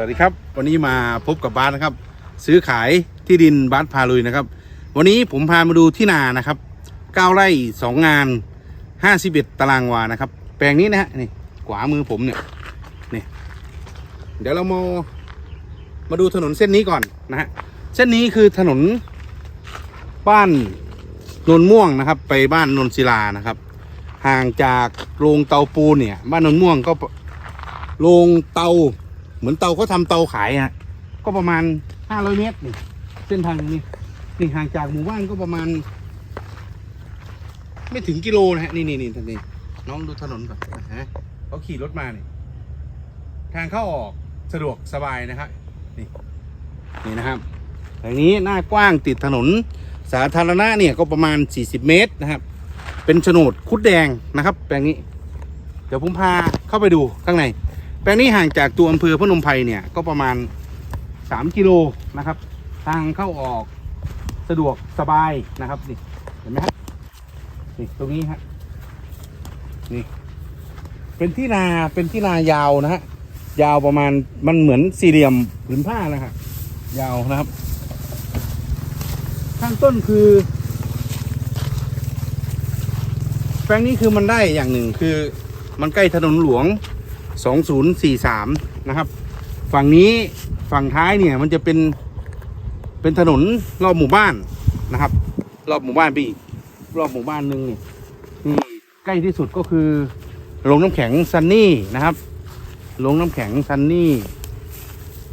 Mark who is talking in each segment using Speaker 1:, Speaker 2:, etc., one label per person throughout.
Speaker 1: วัสดีครับ วันนี้มาพบกับบาสนะครับ ซื้อขายที่ดินบาสพาลุยนะครับ วันนี้ผมพามาดูที่นานะครับ9ไร่2งาน 51 ตารางวานะครับ แปลงนี้นะฮะนี่ขวามือผมเนี่ยนี่เดี๋ยวเรามามาดูถนนเส้นนี้ก่อนนะฮะเส้นนี้คือถนนบ้านนนม่วงนะครับ ไปบ้านนนศิลานะครับ ห่างจากโรงเตาปูนเนี่ย บ้านนนม่วงก็โรงเตา เหมือนเตาเขาทำเตาขายฮะก็ประมาณ500เมตรนี่เส้นทางนี้นี่ห่างจากหมู่บ้านก็ประมาณ ไม่ถึงกิโลนะฮะนี่นี่นี่ท่านนี่น้องดูถนนก่อนนะฮะเขาขี่รถมานี่ทางเข้าออกสะดวกสบายนะครับนี่นี่นะครับทางนี้หน้ากว้างติดถนนสาธารณะเนี่ยก็ประมาณ 40 เมตรนะครับ เป็นโฉนดคุดแดงนะครับแปลงนี้ เดี๋ยวผมพาเข้าไปดูข้างใน ลงนี้ห่างจากตัวอำเภอพนมไพรเนี่ยก็ประมาณ 3 กิโลนะครับ ทางเข้าออกสะดวกสบายนะครับนี่เห็นไหมฮะนี่ตรงนี้ฮะนี่เป็นที่นาเป็นที่นายาวนะฮะยาวประมาณมันเหมือนสี่เหลี่ยมผืนผ้านะฮะยาวนะครับ ข้างต้นคือ แปลงนี้คือมันได้อย่างหนึ่งคือมันใกล้ถนนหลวง 2043 นะครับ ฝั่งนี้ฝั่งท้ายเนี่ยมันจะเป็นเป็นถนนรอบหมู่บ้านนะครับ รอบหมู่บ้านไปอีกรอบหมู่บ้านหนึ่งเนี่ยที่ใกล้ที่สุดก็คือโรงน้ำแข็งซันนี่นะครับโรงน้ำแข็งซันนี่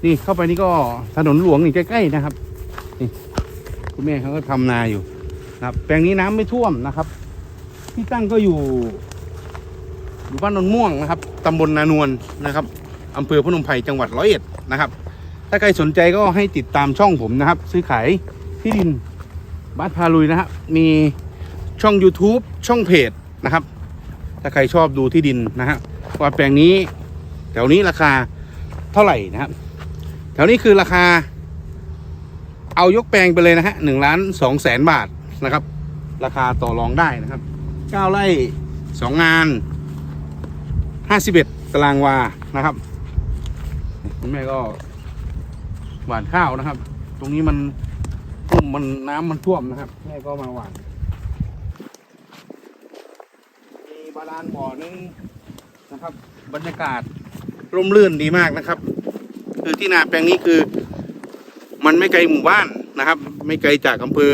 Speaker 1: นี่เข้าไปนี่ก็ถนนหลวงนี่ใกล้ๆนะครับนี่คุณแม่เขาก็ทำนาอยู่นะครับ แปลงนี้น้ำไม่ท่วมนะครับ ที่ตั้งก็อยู่อยู่บ้านนนม่วงนะครับ ตำบลนานวลนะครับอำเภอพนมไพรจังหวัดร้อยเอ็ดนะครับ ถ้าใครสนใจก็ให้ติดตามช่องผมนะครับ ซื้อขายที่ดินบ้านพาลุยนะครับมีช่อง YouTube ช่องเพจนะครับ ถ้าใครชอบดูที่ดินนะฮะว่าแปลงนี้แถวนี้ราคาเท่าไหร่นะครับ แถวนี้คือราคา เอายกแปลงไปเลยนะฮะหนึ่งล้านสองแสนบาทนะครับ ราคาต่อรองได้นะครับเก้าไร่สองงาน ห้าสิบเอ็ดตารางวานะครับคุณแม่ก็หวานข้าวนะครับ ตรงนี้มันท่วมมันน้ำมันท่วมนะครับ แม่ก็มาหวาน มีบาลานบ่อนึงนะครับ บรรยากาศร่มรื่นดีมากนะครับ คือที่นาแปลงนี้คือ มันไม่ไกลหมู่บ้านนะครับ ไม่ไกลจากอำเภอ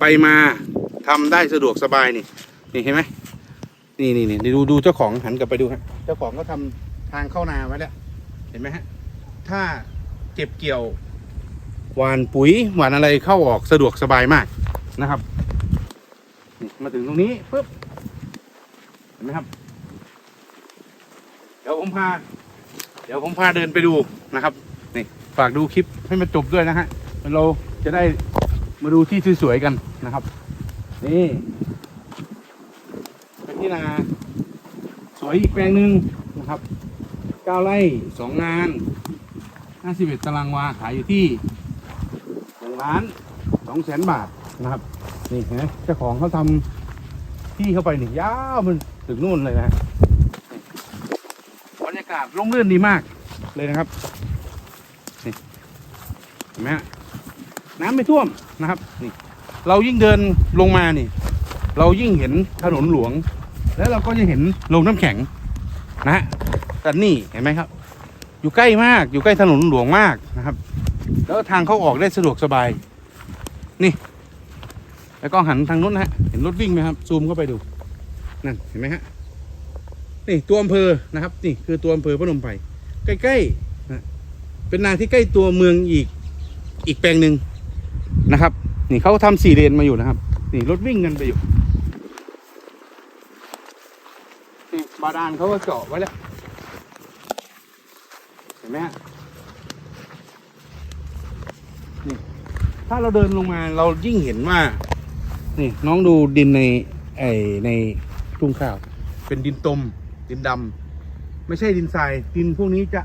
Speaker 1: ไปมาทำได้สะดวกสบายนี่นี่เห็นไหม นี่นี่นี่ดูดูเจ้าของหันกลับไปดูฮะเจ้าของก็ทำทางเข้านาไว้แล้วเห็นไหมฮะ ถ้าเก็บเกี่ยวหวานปุ๋ยหวานอะไรเข้าออกสะดวกสบายมากนะครับมาถึงตรงนี้ปุ๊บเห็นไหมครับ เดี๋ยวผมพา เดี๋ยวผมพาเดินไปดูนะครับนี่ฝากดูคลิปให้มันจบด้วยนะฮะเราจะได้มาดูที่สวยๆกันนะครับ นี่ ที่นา สวยอีกแปลงหนึ่งนะครับเก้าไร่สองงานห้าสิบเอ็ดตารางวาขายอยู่ที่หนึ่งล้านสองแสนบาทนะครับนี่เห็นไหมเจ้าของเขาทำที่เข้าไปนี่ยาวมันถึงนู่นเลยนะบรรยากาศร่มรื่นดีมากเลยนะครับนี่เห็นไหมฮะน้ำไม่ท่วมนะครับนี่เรายิ่งเดินลงมานี่ เรายิ่งเห็นถนนหลวง แล้วเราก็จะเห็นโรงน้ำแข็งนะฮะแต่นี่เห็นไหมครับ อยู่ใกล้มากอยู่ใกล้ถนนหลวงมากนะครับ แล้วทางเข้าออกได้สะดวกสบาย นี่ แล้วก็หันทางนู้นนะฮะเห็นรถวิ่งไหมครับซูมเข้าไปดูนั่นเห็นไหมฮะนี่ตัวอำเภอนะครับ นี่คือตัวอำเภอพนมไพรใกล้ๆนะเป็นนาที่ใกล้ตัวเมืองอีกอีกแปลงหนึ่งนะครับ นี่เขาทำสี่เลนมาอยู่นะครับ นี่รถวิ่งกันไปอยู่ นี่บาดาลเขาก็เจาะไว้แล้ว เห็นไหมฮะนี่ถ้าเราเดินลงมาเรายิ่งเห็นว่า นี่น้องดูดินในไอในทุ่งข้าว เป็นดินตม ดินดำไม่ใช่ดินทราย ดินพวกนี้จะ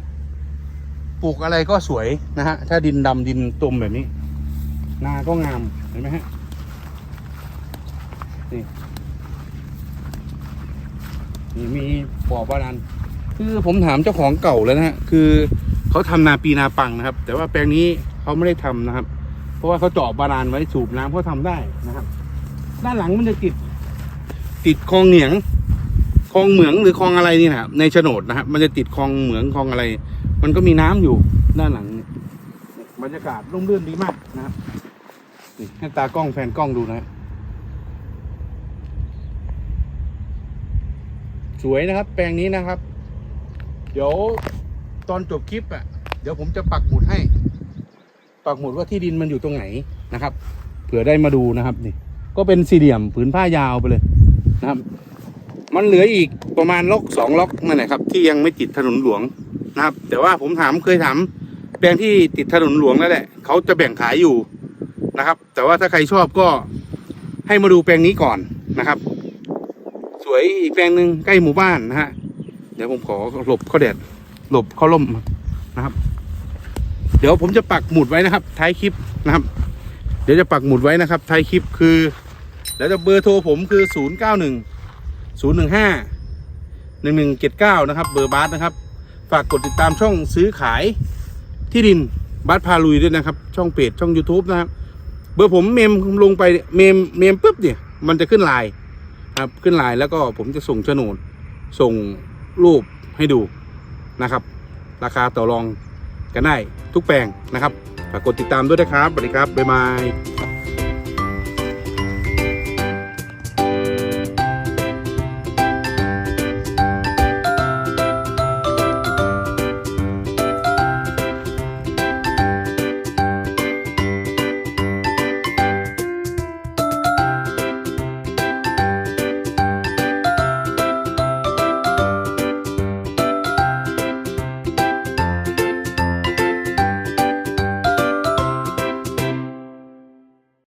Speaker 1: ปลูกอะไรก็สวยนะฮะ ถ้าดินดำดินตมแบบนี้ นาก็งาม เห็นไหมฮะ นี่ นี่มีบ่อบาดาลคือผมถามเจ้าของเก่าแล้วนะฮะคือเขาทำนาปีนาปังนะครับ แต่ว่าแปลงนี้เขาไม่ได้ทำนะครับ เพราะว่าเขาเจาะบาดาลไว้สูบน้ำเขาทำได้นะครับ ด้านหลังมันจะติด ติดคลองเหนียงคลองเหมืองหรือคลองอะไรนี่นะครับในโฉนดนะครับมันจะติดคลองเหมืองคลองอะไร มันก็มีน้ำอยู่ด้านหลังบรรยากาศร่มรื่นดีมากนะครับนี่ให้ตากล้องแฟนกล้องดูนะฮะ สวยนะครับ แปลงนี้นะครับ เดี๋ยวตอนจบคลิปอะ เดี๋ยวผมจะปักหมุดให้ ปักหมุดว่าที่ดินมันอยู่ตรงไหนนะครับ เผื่อได้มาดูนะครับนี่ ก็เป็นสี่เหลี่ยมผืนผ้ายาวไปเลยนะครับ มันเหลืออีกประมาณล็อกสองล็อกนั่นแหละครับ ที่ยังไม่ติดถนนหลวงนะครับ แต่ว่าผมถามเคยถามแปลงที่ติดถนนหลวงแล้วแหละเขาจะแบ่งขายอยู่นะครับ แต่ว่าถ้าใครชอบก็ให้มาดูแปลงนี้ก่อนนะครับ สวยอีกแปลงหนึ่งใกล้หมู่บ้านนะฮะ เดี๋ยวผมขอหลบเข้าแดด หลบเข้าร่มนะครับ เดี๋ยวผมจะปักหมุดไว้นะครับ ท้ายคลิปนะครับ เดี๋ยวจะปักหมุดไว้นะครับ ท้ายคลิปคือแล้วจะเบอร์โทรผมคือ 0 9 1 0 1 5 1 1 7 9 นะครับ เบอร์บาสนะครับ ฝากกดติดตามช่องซื้อขายที่ดินบาสพาลุยด้วยนะครับ ช่องเพจช่อง YouTube นะครับ เบอร์ผมเมมลงไปเมมเมมปุ๊บเนี่ย มันจะขึ้นไลน์ ครับขึ้นไลน์แล้วก็ผมจะส่งโฉนดส่งรูปให้ดูนะครับ ราคาต่อรองกันได้ทุกแปลงนะครับฝากกดติดตามด้วยนะครับสวัสดีครับบ๊ายบาย